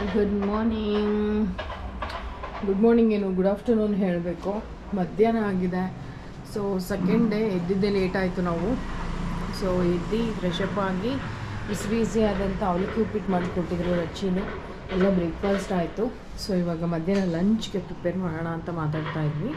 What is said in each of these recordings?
Good morning good morning ಏನು? Good afternoon ಹೇಳಬೇಕು. ಮಧ್ಯಾಹ್ನ ಆಗಿದೆ. ಸೊ ಸೆಕೆಂಡ್ ಡೇ ಎದ್ದಿದ್ದೆ ಲೇಟ್ ಆಯಿತು ನಾವು. ಸೊ ಎದ್ದು ಫ್ರೆಶಪ್ ಆಗಿ ಬಿಸಿ ಬಿಸಿ ಆದಂಥ ಅವಲಕ್ಕಿ ಉಪ್ಪಿಟ್ಟು ಮಾಡಿಕೊಟ್ಟಿದ್ರು ರಚ್ಚಿನಿ ಎಲ್ಲ ಬ್ರೇಕ್ಫಾಸ್ಟ್ ಆಯಿತು. ಸೊ ಇವಾಗ ಮಧ್ಯಾಹ್ನ ಲಂಚ್ಗೆ ಪ್ರಿಪೇರ್ ಮಾಡೋಣ ಅಂತ ಮಾತಾಡ್ತಾ ಇದ್ವಿ.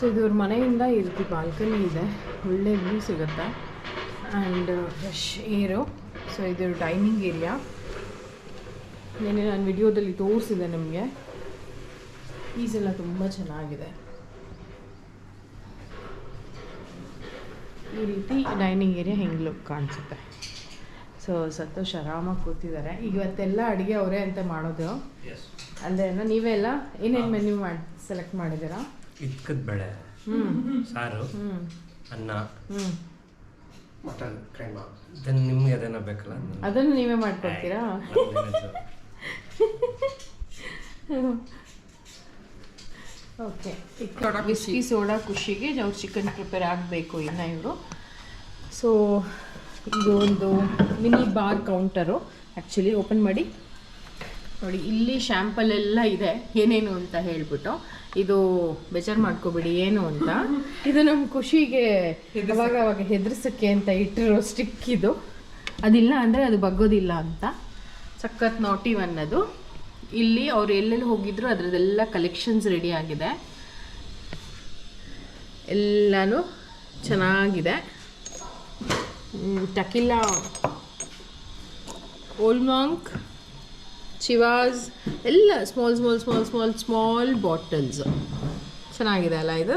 ಸೊ ಇದು ಇವ್ರ ಮನೆಯಿಂದ ಇರ್ತಿ ರೀತಿ ಬಾಲ್ಕನಿ ಇದೆ. ಒಳ್ಳೆ ವ್ಯೂ ಸಿಗುತ್ತೆ? ಆ್ಯಂಡ್ ಫ್ರೆಶ್ ಏರು ಸೊ ಇದು ಡೈನಿಂಗ್ ಏರಿಯಾ ನೆನ್ನೆ ನಾನು ವಿಡಿಯೋದಲ್ಲಿ ತೋರಿಸಿದೆ ನಿಮಗೆ. ಪೀಸೆಲ್ಲ ತುಂಬ ಚೆನ್ನಾಗಿದೆ. ಈ ರೀತಿ ಡೈನಿಂಗ್ ಏರಿಯಾ ಹೆಂಗೆ ಲುಕ್ ಕಾಣಿಸುತ್ತೆ. ಸೊ ಸತೋಷ್ ಆರಾಮಾಗಿ ಕೂತಿದ್ದಾರೆ. ಇವತ್ತೆಲ್ಲ ಅಡುಗೆ ಅವರೇ ಅಂತ ಮಾಡೋದು. ಅಲ್ಲದೆ ನೀವೆಲ್ಲ ಎಲ್ಲ ಏನೇನು ಮೆನ್ಯೂ ಮಾಡಿ ಸೆಲೆಕ್ಟ್ ಮಾಡಿದ್ದೀರಾ? ಇಕ್ಕದ ಬೇಳೆ ಹ್ಞೂ ಸಾರು ಅನ್ನ ಮಟನ್ ಕೈಮಾ ನಿಮ್ಗೆ ಅದೇನೋ ಬೇಕಲ್ಲ ಅದನ್ನು ನೀವೇ ಮಾಡ್ಕೊಡ್ತೀರಾ? ಓಕೆ ವಿಸ್ಕಿ ಸೋಡಾ ಖುಷಿಗೆ ಅವ್ರು ಚಿಕನ್ ಪ್ರಿಪೇರ್ ಆಗಬೇಕು ಇನ್ನು ಇವರು. ಸೊ ಇದು ಒಂದು mini bar counter actually open ಮಾಡಿ. ನೋಡಿ ಇಲ್ಲಿ ಶ್ಯಾಂಪಲೆಲ್ಲ ಇದೆ. ಏನೇನು ಅಂತ ಹೇಳ್ಬಿಟ್ಟು. ಇದು ಬೇಜಾರು ಮಾಡ್ಕೋಬೇಡಿ ಏನು ಅಂತ. ಇದು ನಮ್ಮ ಖುಷಿಗೆ ಅವಾಗ ಅವಾಗ ಹೆದರ್ಸಕ್ಕೆ ಅಂತ ಇಟ್ಟಿರೋ ಸ್ಟಿಕ್ ಇದು. ಅದಿಲ್ಲ ಅಂದರೆ ಅದು ಬಗ್ಗೋದಿಲ್ಲ ಅಂತ. ಸಖತ್ ನಾಟಿ ಒನ್ ಅದು ಇಲ್ಲಿ ಅವ್ರು ಎಲ್ಲೆಲ್ಲಿ ಹೋಗಿದ್ರು ಅದರದ್ದೆಲ್ಲ ಕಲೆಕ್ಷನ್ಸ್ ರೆಡಿ ಆಗಿದೆ. ಎಲ್ಲನೂ ಚೆನ್ನಾಗಿದೆ. ಟಕಿಲ್ಲ ಓಲ್ಮಾಂಕ್ ಚಿವಾಸ್ ಎಲ್ಲ small small small small small bottles ಚೆನ್ನಾಗಿದೆ ಅಲ್ಲ ಇದು?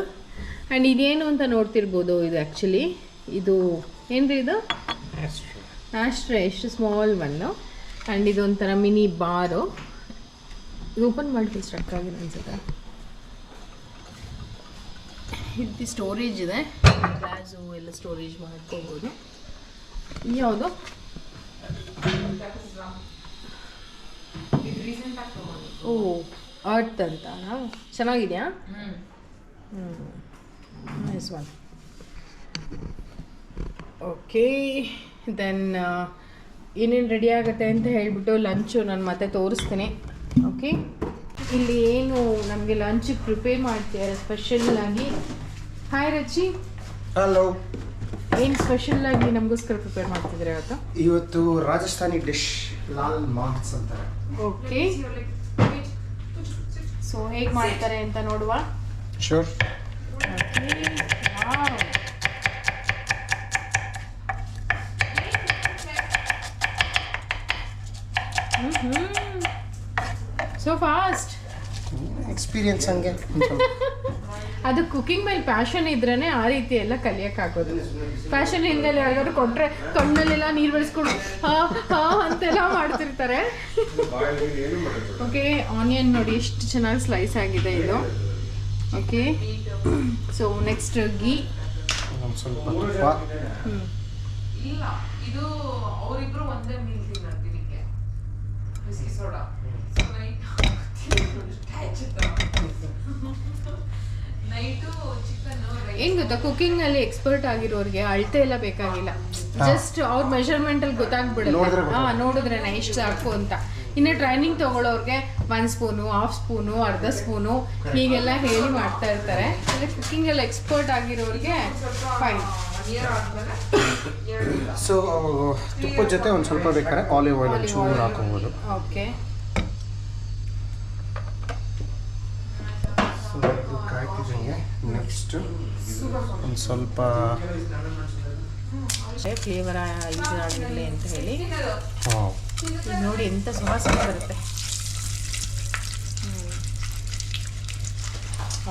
ಆ್ಯಂಡ್ ಇದೇನು ಅಂತ ನೋಡ್ತಿರ್ಬೋದು ಇದು ಆ್ಯಕ್ಚುಲಿ ಇದು ಏನ್ರಿ ಇದು? ಆಶ್ರೇ ಎಷ್ಟು ಸ್ಮಾಲ್ ಒನ್ನು ಆ್ಯಂಡ್ ಇದೊಂಥರ ಮಿನಿ ಬಾರು ಇದು ಓಪನ್ ಮಾಡಿ ಸ್ಟ್ರಕ್ ಆಗಿದೆ ಅನ್ಸುತ್ತೆ? ಇದು ಸ್ಟೋರೇಜ್ ಇದೆ. ಗ್ಲಾಸು ಎಲ್ಲ ಸ್ಟೋರೇಜ್ ಮಾಡ್ಕೋಬೋದು. ಯಾವುದು? ಓ ಅರ್ತ್ ಅಂತ ಚೆನ್ನಾಗಿದೆಯಾ? ಹ್ಞೂ ನೈಸ್ ಒನ್ ಓಕೆ ದೆನ್ ಏನೇನು ರೆಡಿ ಆಗುತ್ತೆ ಅಂತ ಹೇಳಿಬಿಟ್ಟು ಲಂಚು ನಾನು ಮತ್ತೆ ತೋರಿಸ್ತೀನಿ. ಓಕೆ ಇಲ್ಲಿ ಏನು ನಮಗೆ ಲಂಚ್ ಪ್ರಿಪೇರ್ ಮಾಡ್ತಿದ್ದಾರೆ ಸ್ಪೆಷಲ್ ಆಗಿ? ಹಾಯ್ ರಚಿ. ಹಲೋ ಏನು ಸ್ಪೆಷಲ್ ಆಗಿ ನಮಗೋಸ್ಕರ ಪ್ರಿಪೇರ್ ಮಾಡ್ತಿದ್ರೆ ಇವತ್ತು? ಇವತ್ತು ರಾಜಸ್ಥಾನಿ ಡಿಶ್ ಲಾಲ್ ಮಾರ್ಕ್ಸ್ ಅಂತಾರೆ. ಓಕೆ ಸೊ ಹೇಗೆ ಮಾಡ್ತಾರೆ ಅಂತ ನೋಡುವ? ಶೋರ್ ಸೊ ಫಾಸ್ಟ್ ಎಕ್ಸ್ಪೀರಿಯನ್ಸ್ ಹಂಗೆ. ಅದು ಕುಕಿಂಗ್ ಮೇಲೆ ಪ್ಯಾಷನ್ ಇದ್ರೇನೆ ಆ ರೀತಿ ಎಲ್ಲ ಕಲಿಯಕ್ಕಾಗೋದು ಪ್ಯಾಷನ್ ಇಲ್ದಲೆ ಯಾರಿಗಾದ್ರು ಕೊಟ್ಟರೆ ಕಣ್ಣಲ್ಲೆಲ್ಲ ನೀರು ಬೆಳೆಸ್ಕೊಂಡು ಹಾ ಹಾ ಅಂತೆಲ್ಲ ಮಾಡ್ತಿರ್ತಾರೆ. ಓಕೆ ಆನಿಯನ್ ನೋಡಿ ಎಷ್ಟು ಚೆನ್ನಾಗಿ ಸ್ಲೈಸ್ ಆಗಿದೆ ಇದು. ಓಕೆ ಸೊ ನೆಕ್ಸ್ಟ್ ಗೀ ಸ್ವಲ್ಪ ಹ್ಞೂ ಇಲ್ಲ ಇದು ಅವರಿಬ್ರು ಒಂದೇ ಮೀಲ್ ತಿನ್ನೋದಿಕ್ಕೆ ಬಿಸ್ಕಿ ನೈಟ್ ನೈಟು ಚಿಕನ್ ಏನ್ ಗೊತ್ತಾ ಕುಕಿಂಗ್ ಅಲ್ಲಿ ಎಕ್ಸ್ಪರ್ಟ್ ಆಗಿರೋರಿಗೆ ಅಳತೆ ಎಲ್ಲ ಬೇಕಾಗಿಲ್ಲ. ಜಸ್ಟ್ ಅವ್ರ ಮೆಷರ್ಮೆಂಟ್ ಅಲ್ಲಿ ಗೊತ್ತಾಗ್ಬಿಡುತ್ತೆ. ನೋಡಿದ್ರೆ ಹಾ ನೋಡಿದ್ರೇನೆ ಎಷ್ಟು ಸಾಕು ಅಂತ. ಇನ್ನು ಟ್ರೈನಿಂಗ್ ತಗೊಳ್ಳೋರ್ಗೆ ಒನ್ ಸ್ಪೂನು ಹಾಫ್ ಸ್ಪೂನು ಅರ್ಧ ಸ್ಪೂನು ಹೀಗೆಲ್ಲ ಹೇಳಿ ಮಾಡ್ತಾ ಇರ್ತಾರೆ. ಅಂದ್ರೆ ಕುಕಿಂಗ್ ಅಲ್ಲಿ ಎಕ್ಸ್ಪರ್ಟ್ ಆಗಿರೋರಿಗೆ ಫೈನ್ ಸೊ ತುಪ್ಪದ ಜೊತೆ ಒಂದು ಸ್ವಲ್ಪ ಬೇಕಾದ್ರೆ ಆಲಿವ್ ಆಯಿಲ್ ಚೂರು ಹಾಕೋಬೋದು ಓಕೆ ಕಾಯ್ತಿದ್ದಂಗೆ ನೆಕ್ಸ್ಟ್ ಒಂದು ಸ್ವಲ್ಪ ಫ್ಲೇವರ್ ಆಗಿರಲಿ ಅಂತ ಹೇಳಿ. ನೋಡಿ ಎಂತ ಸುವಾಸನೆ ಬರುತ್ತೆ.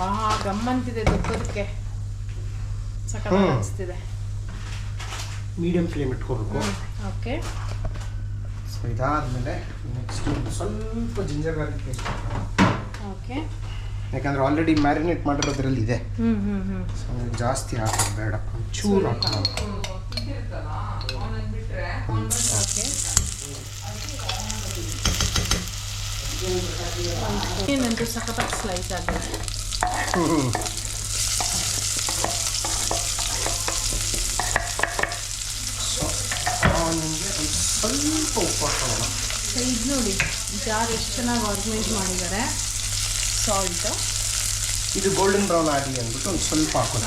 ಆ ಗಮ್ಮಂತಿದೆ ತುಪ್ಪದಕ್ಕೆ. ಸಖತ್ ಅನಿಸ್ತಿದೆ. ಮೀಡಿಯಮ್ ಫ್ಲೇಮ್ ಇಟ್ಕೋಬೇಕು. ಓಕೆ. ಸೊ ಇದಾದಮೇಲೆ ನೆಕ್ಸ್ಟ್ ಒಂದು ಸ್ವಲ್ಪ ಜಿಂಜರ್ ಗಾರ್ಲಿಕ್ ಪೇಸ್ಟ್ ಓಕೆ. ಯಾಕಂದ್ರೆ ಆಲ್ರೆಡಿ ಮ್ಯಾರಿನೇಟ್ ಮಾಡಿರೋದ್ರಲ್ಲಿ ಇದೆ. ಸೊ ಜಾಸ್ತಿ ಹಾಕೋದು ಬೇಡ. ಚೂರು ಹಾಕೋದು. ಏನಂತೂ ಸಖತ್ತಾಗಿ ಸ್ಲೈಸ್ ಆಗಿದೆ ನಿಮಗೆ ಒಂದು ಸ್ವಲ್ಪ ಉಪ್ಪು ಹಾಕೋಣ ಸೊ ಇದು ನೋಡಿ ಜಾರ್ ಎಷ್ಟು ಚೆನ್ನಾಗಿ ಆರ್ಗನೈಸ್ ಮಾಡಿದ್ದಾರೆ? ಸಾಲ್ಟು ಇದು ಗೋಲ್ಡನ್ ಬ್ರೌನ್ ಆಗಲಿ ಅಂದ್ಬಿಟ್ಟು ಒಂದು ಸ್ವಲ್ಪ ಹಾಕೋದು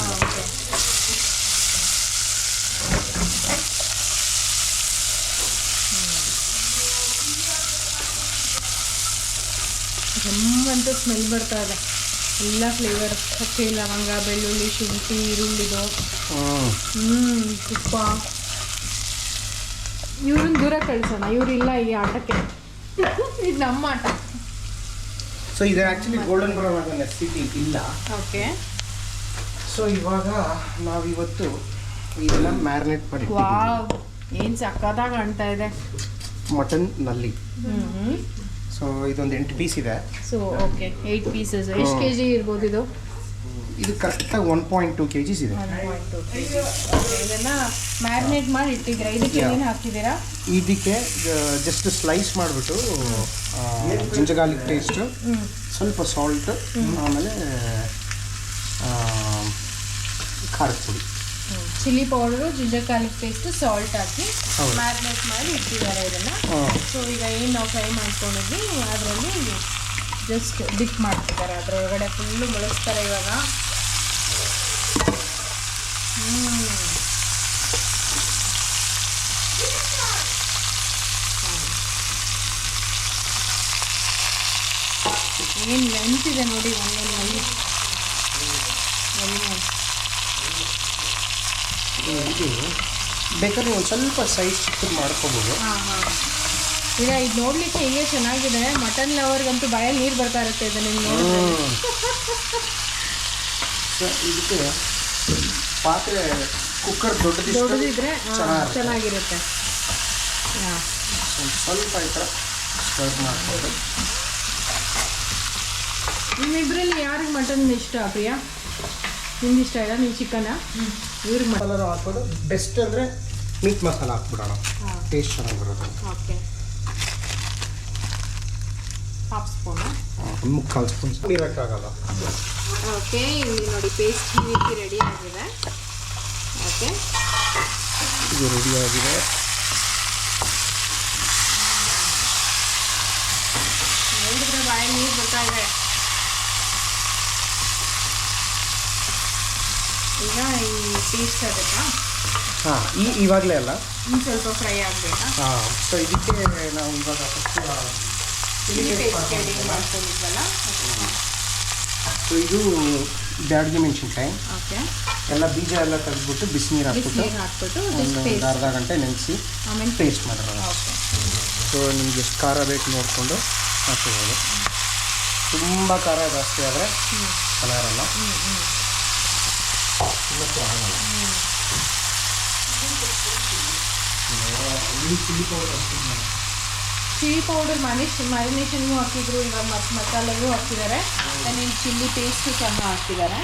ಜಮ್ಮಂತ ಸ್ಮೆಲ್ ಬರ್ತಾ ಇದೆ. ಎಲ್ಲ ಫ್ಲೇವರ್ ಚಕ್ಕೆ ಲವಂಗ ಬೆಳ್ಳುಳ್ಳಿ ಶುಂಠಿ ಈರುಳ್ಳಿದು ಹ್ಞೂ ಹ್ಞೂ ತುಪ್ಪ. ಇವ್ರನ್ನ ದೂರ ಕಳ್ಸೋಣ. ಇವರಿಲ್ಲ ಈ ಆಟಕ್ಕೆ. ಇದು ನಮ್ಮ ಆಟ. ಸೊ ಇದು ಆ್ಯಕ್ಚುಲಿ ಗೋಲ್ಡನ್ ಬ್ರೌನ್ ಆಗೋ ನೆಸಿಟಿ ಇಲ್ಲ. ಓಕೆ ಸೊ ಇವಾಗ ನಾವಿವತ್ತು ಇದೆಲ್ಲ ಮ್ಯಾರಿನೇಟ್ ಮಾಡಿ ವಾವ್ ಏನು ಸಕ್ಕತ್ತಾಗಿ ಕಾಣ್ತಾ ಇದೆ. ಮಟನ್ನಲ್ಲಿ. ಸೊ ಇದೊಂದು ಎಂಟು ಪೀಸ್ ಇದೆ. ಸೊ ಓಕೆ ಏಯ್ಟ್ ಪೀಸಸ್ ಎಷ್ಟು ಕೆ ಜಿ ಇರ್ಬೋದು ಇದು? ಇದು ಕರೆಕ್ಟಾಗಿ one point two K Gs ಇದೆ. ಇದನ್ನು ಮ್ಯಾರಿನೇಟ್ ಮಾಡಿ ಇಟ್ಟಿದ್ದೀರಾ? ಇದಕ್ಕೆ ಏನು ಹಾಕಿದ್ದೀರಾ ಇದಕ್ಕೆ ಜಸ್ಟ್ ಸ್ಲೈಸ್ ಮಾಡಿಬಿಟ್ಟು ಜಿಂಜರ್ ಟೇಸ್ಟ್ ಸ್ವಲ್ಪ ಸಾಲ್ಟ್ ಆಮೇಲೆ ಖಾರ ಖಾರದ ಪುಡಿ. Chilli powder ginger garlic paste salt ಹಾಕಿ. ಮ್ಯಾರಿನೇಟ್ ಮಾಡಿ ಇಟ್ಟಿದ್ದಾರೆ ಇದನ್ನು. ಸೊ ಈಗ ಏನು ನಾವು ಫ್ರೈ ಮಾಡ್ಕೊಂಡಿದ್ವಿ ಅದರಲ್ಲಿ ಜಸ್ಟ್ ಡಿಪ್ ಮಾಡ್ತಿದ್ದಾರೆ. ಅದರೊಳಗಡೆ ಫುಲ್ಲು ಬಳಸ್ತಾರೆ ಇವಾಗ. ಏನು ಎಂತಿದೆ ನೋಡಿ ಒಂದೊಂದು ಬೇಕಾದ್ರೆ ಒಂದು ಸ್ವಲ್ಪ ಸೈಜ್ ಚಿಕ್ಕದು ಮಾಡ್ಕೋಬೋದು. ಈಗ ಇದು ನೋಡ್ಲಿಕ್ಕೆ ಹೀಗೆ ಚೆನ್ನಾಗಿದೆ. ಮಟನ್ ಲವರ್ಗಂತೂ ಬಾಯಲ್ಲಿ ನೀರು ಬರ್ತಾ ಇರುತ್ತೆ ಇದನ್ನ ಸೊ ಇದಕ್ಕೆ ಪಾತ್ರೆ ಕುಕ್ಕರ್ ದೊಡ್ಡದಿಷ್ಟು ದೊಡ್ಡದಿದ್ರೆ ಚೆನ್ನಾಗಿರುತ್ತೆ. ಒಂದು ಸ್ವಲ್ಪ ಈ ಥರ ಸ್ಟರ್ ಮಾಡ್ಕೊಂಡು ನಿಮ್ಮಿಬ್ಬರಲ್ಲಿ ಯಾರಿಗೆ ಮಟನ್ ಇಷ್ಟ ಪ್ರಿಯಾ? ನಿಮ್ಗೆ ಇಷ್ಟ ಇಲ್ಲ? ನೀವು ಚಿಕನ ಇವ್ರಿಗೆ ಮಸಾಲ ಹಾಕೋದು ಬೆಸ್ಟ್ ಅಂದರೆ ಮೀಟ್ ಮಸಾಲ ಹಾಕ್ಬಿಡೋಣ. ಟೇಸ್ಟ್ ಚೆನ್ನಾಗಿ ಬರೋದು ಓಕೆ. ಹಾಫ್ ಸ್ಪೂನು ಮುಕ್ಕಾಲು ಸ್ಪೂನ್ ಇರೋಕ್ಕಾಗಲ್ಲ. ಓಕೆ ಇಲ್ಲಿ ನೋಡಿ ಪೇಸ್ಟ್ ಈ ರೀತಿ ರೆಡಿ ಆಗಿದೆ. ಓಕೆ. ಇದು ರೆಡಿ ಆಗಿದೆ. ನೋಡಿದ್ರೆ ಬಾಯಲ್ಲಿ ನೀರು ಬರ್ತಾ ಇದೆ. ಈಗ ಈ ಪೇಸ್ಟ್ ಅದಕ್ಕೆ. ಹಾಂ ಈ ಇವಾಗಲೇ ಅಲ್ಲ? ಇನ್ನು ಸ್ವಲ್ಪ ಫ್ರೈ ಆಗಬೇಕಾ? ಹಾಂ ಸೊ ಇದಕ್ಕೆ ನಾವು ಇವಾಗ ಫಸ್ಟ್ ಚಿಲ್ಲಿ ಪೇಸ್ಟ್ ರೆಡಿ ಮಾಡ್ಕೊಂಡಿದ್ವಲ್ಲ? ಸೊ ಇದು ಬ್ಯಾಡ್ಗೆ ಮೆಣಸಿನ್ಕಾಯಿ. ಓಕೆ. ಎಲ್ಲ ಬೀಜ ಎಲ್ಲ ತೆಗೆದ್ಬಿಟ್ಟು ಬಿಸಿನೀರು ಹಾಕ್ಬಿಟ್ಟು ಹಾಕ್ಬಿಟ್ಟು ಒಂದು ಅರ್ಧ ಗಂಟೆ ನೆನೆಸಿ ಆಮೇಲೆ ಪೇಸ್ಟ್ ಮಾಡಿರೋದು ಓಕೆ. ಸೊ ನಿಮ್ಗೆ ಎಷ್ಟು ಖಾರ ಬೇಕು ನೋಡಿಕೊಂಡು ಹಾಕ್ಕೋಬೋದು. ತುಂಬ ಖಾರ ಜಾಸ್ತಿ ಆದರೆ ಚೆನ್ನಾಗಿರಲ್ಲ. ಇವತ್ತು ಆಗಲ್ಲ ಚಿಲ್ಲಿ ಪೌಡರ್ ಮ್ಯಾನೇಜ್ ಮ್ಯಾರಿನೇಷನ್ಗೂ ಹಾಕಿದ್ರು ಇವಾಗ ಮತ್ತು ಮಸಾಲೆಗೂ ಹಾಕಿದ್ದಾರೆ ಆ್ಯಂಡ್ ಇಲ್ಲಿ ಚಿಲ್ಲಿ ಪೇಸ್ಟು ಸಹ ಹಾಕಿದ್ದಾರೆ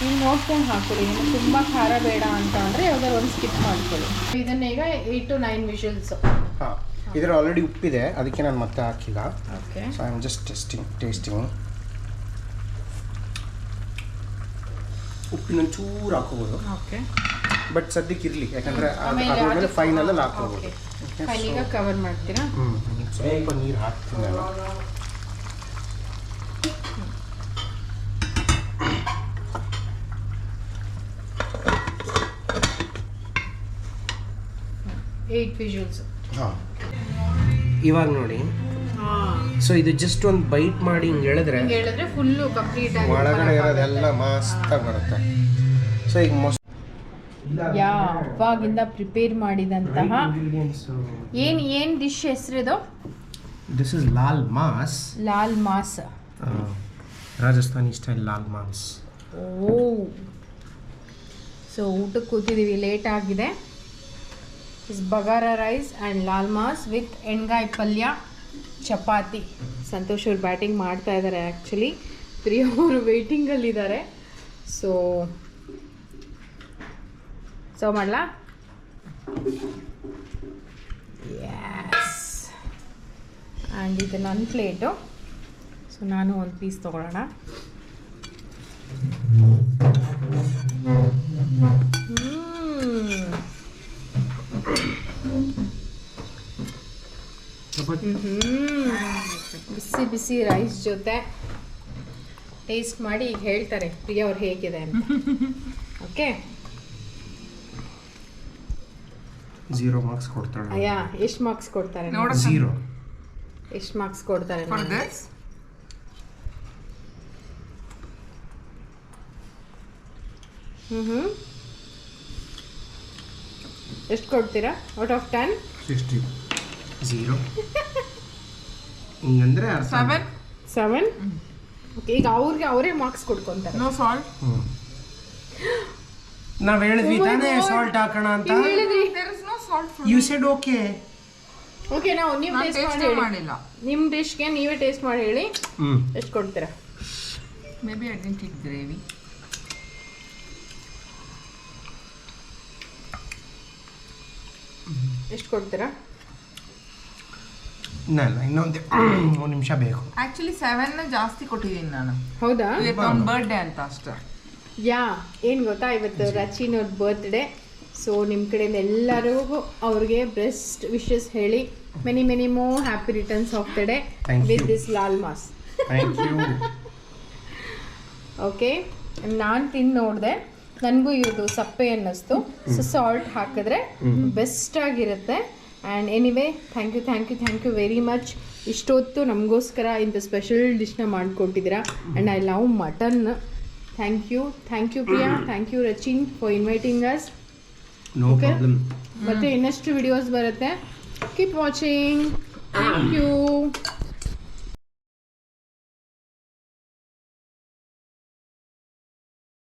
ನೀವು ನೋಡ್ಕೊಂಡು ಹಾಕೊಳ್ಳಿ ನಿಮಗೆ ತುಂಬ ಖಾರ ಬೇಡ ಅಂತ ಅಂದರೆ ಯಾವ್ದಾದ್ರು ಒಂದು ಸ್ಕಿಪ್ ಮಾಡ್ಕೊಳ್ಳಿ. ಇದನ್ನ ಈಗ ಏಯ್ಟ್ ಟು ನೈನ್ ವಿಷಲ್ಸ್ ಹಾಂ ಇದರ ಆಲ್ರೆಡಿ ಉಪ್ಪಿದೆ ಅದಕ್ಕೆ ನಾನು ಮತ್ತೆ ಹಾಕಿಲ್ಲ. Okay. So I am just testing tasting ಉಪ್ಪಿನ ಚೂರು ಹಾಕೋಬೋದು ಓಕೆ. ಬಟ್ ಸದ್ಯಕ್ಕೆ ಇರಲಿ ಯಾಕಂದರೆ ಫೈನಲಲ್ಲಿ ಹಾಕೋಬೋದು ಓಕೆ ಕವರ್ ಮಾಡ್ತೀರಾ? ಸ್ವಲ್ಪ ನೀರು ಹಾಕ್ತೀನಿ ನಾನು. ಏಯ್ಟ್ ವಿಷಲ್ಸ್ ಹಾಂ. ಇವಾಗ ನೋಡಿ. ಸೊ ಇದು ಜಸ್ಟ್ ಒಂದು ಬೈಟ್ ಮಾಡಿ ಹಿಂಗೆ ಎಳೆದ್ರೆ ಹೇಳಿದ್ರೆ ಫುಲ್ಲು ಕಂಪ್ಲೀಟ್ ಒಳಗಡೆ ಇರೋದೆಲ್ಲ ಮಸ್ತಾಗಿ ಬರುತ್ತೆ. ಸೊ ಈಗ ಮೊಸ್ ಯಾವಾಗಿಂದ ಪ್ರಿಪೇರ್ ಮಾಡಿದಂತಹ ಏನು ಏನು dish ಹೆಸರಿದು this is laal maas laal maas. Rajasthani style laal maas. Oh. So ಊಟಕ್ಕೆ ಕೂತಿದ್ದೀವಿ ಲೇಟ್ ಆಗಿದೆ. Is bagara rice and laal maas with ಎಣ್ಗಾಯಿ ಪಲ್ಯ ಚಪಾತಿ ಸಂತೋಷ್ ಅವ್ರು ಬ್ಯಾಟಿಂಗ್ ಮಾಡ್ತಾ ಇದ್ದಾರೆ ಆ್ಯಕ್ಚುಲಿ ಪ್ರಿಯ ಅವರು ವೇಟಿಂಗಲ್ಲಿದ್ದಾರೆ ಸೊ ಸೊ ಮಾಡಲಾ? ಆ್ಯಂಡ್ ಇದು ನನ್ನ ಪ್ಲೇಟು ಸೊ ನಾನು ಒಂದು ಪೀಸ್ ತೊಗೊಳ್ಳೋಣ. ಬಿಸಿ ಬಿಸಿ ರೈಸ್ ಜೊತೆ ಟೇಸ್ಟ್ ಮಾಡಿ ಈಗ ಹೇಳ್ತಾರೆ ಪ್ರಿಯ ಅವ್ರು ಹೇಗಿದೆ ಅಂತ. ಓಕೆ ಝೀರೋ ಮಾರ್ಕ್ಸ್ ಕೊಡ್ತಾರೆ ಅಯ್ಯ ಎಷ್ಟು ಮಾರ್ಕ್ಸ್ ಕೊಡ್ತಾರೆ? ನೋಡಿ. ಜೀರೋ ಎಷ್ಟು ಮಾರ್ಕ್ಸ್ ಕೊಡ್ತಾರೆ ಫಾರ್ ದಿಸ್ ಹ್ಮ್ ಹ್ಮ್. ಎಷ್ಟು ಕೊಡ್ತೀರಾ? Out of ten sixty zero ಹಿಂಗಂದ್ರೆ seven seven okay ಈಗ ಅವ್ರಿಗೆ ಅವರೇ ಮಾರ್ಕ್ಸ್ ಕೊಡ್ಕೊಂತಾರೆ. ನೋ ಸಾಲ್ಟ್ ಹ್ಮ್. ನಾವ್ ಹೇಳಿದ್ವಿ ತಾನೇ ಸಾಲ್ಟ್ ಹಾಕೋಣ ಅಂತ. ಹೇಳಿದ್ರಿ. Salt you said okay okay ನಾವು ನೀವು ನಾನು ಟೇಸ್ಟ್ ಮಾಡಿ ಟೇಸ್ಟ್ ಹೇಳಿ. ಮಾಡಿಲ್ಲ. ನಿಮ್ಮ ಡಿಶ್ಗೆ ನೀವೇ ಟೇಸ್ಟ್ ಮಾಡಿ ಹೇಳಿ. ಹ್ಮ್. ಎಷ್ಟು ಕೊಡ್ತೀರಾ? Maybe I didn't it gravy ಎಷ್ಟು ಕೊಡ್ತೀರಾ? ಇಲ್ಲ ಇಲ್ಲ ಇನ್ನೊಂದು. ಒಂದು ನಿಮಿಷ ಬೇಕು. ಆಕ್ಚುಲಿ ಸೆವೆನ್ ಜಾಸ್ತಿ ಕೊಟ್ಟಿದ್ದೀನಿ ನಾನು. ಹೌದಾ? ಇವತ್ತು ಅವ್ನ ಬರ್ಡೇ ಅಂತ ಅಷ್ಟೇ. ಯಾ ಏನ್ ಗೊತ್ತಾ? ಇವತ್ತು ರಚಿನ್ ಅವ್ರ ಬರ್ತ್ಡೇ ಸೊ ನಿಮ್ಮ ಕಡೆಯಿಂದ ಎಲ್ಲರಿಗೂ ಅವ್ರಿಗೆ ಬೆಸ್ಟ್ ವಿಶಸ್ ಹೇಳಿ. Many many more happy returns of the day with. This laal maas thank you okay ನಾನು ತಿಂದು ನೋಡಿದೆ. ನನಗೂ ಇವ್ರದ್ದು ಸಪ್ಪೆ ಅನ್ನಿಸ್ತು. ಸೊ ಸಾಲ್ಟ್ ಹಾಕಿದ್ರೆ ಬೆಸ್ಟ್ ಆಗಿರುತ್ತೆ. And anyway thank you thank you thank you very much ಇಷ್ಟೊತ್ತು ನಮಗೋಸ್ಕರ ಇಂಥ ಸ್ಪೆಷಲ್ ಡಿಶ್ನ ಮಾಡಿಕೊಟ್ಟಿದ್ದೀರಾ. And I love mutton thank you thank you Priya thank you Rachin for inviting us no. Problem ಮತ್ತೆ ಇನ್ನಷ್ಟು videos ಬರುತ್ತೆ. Keep watching thank you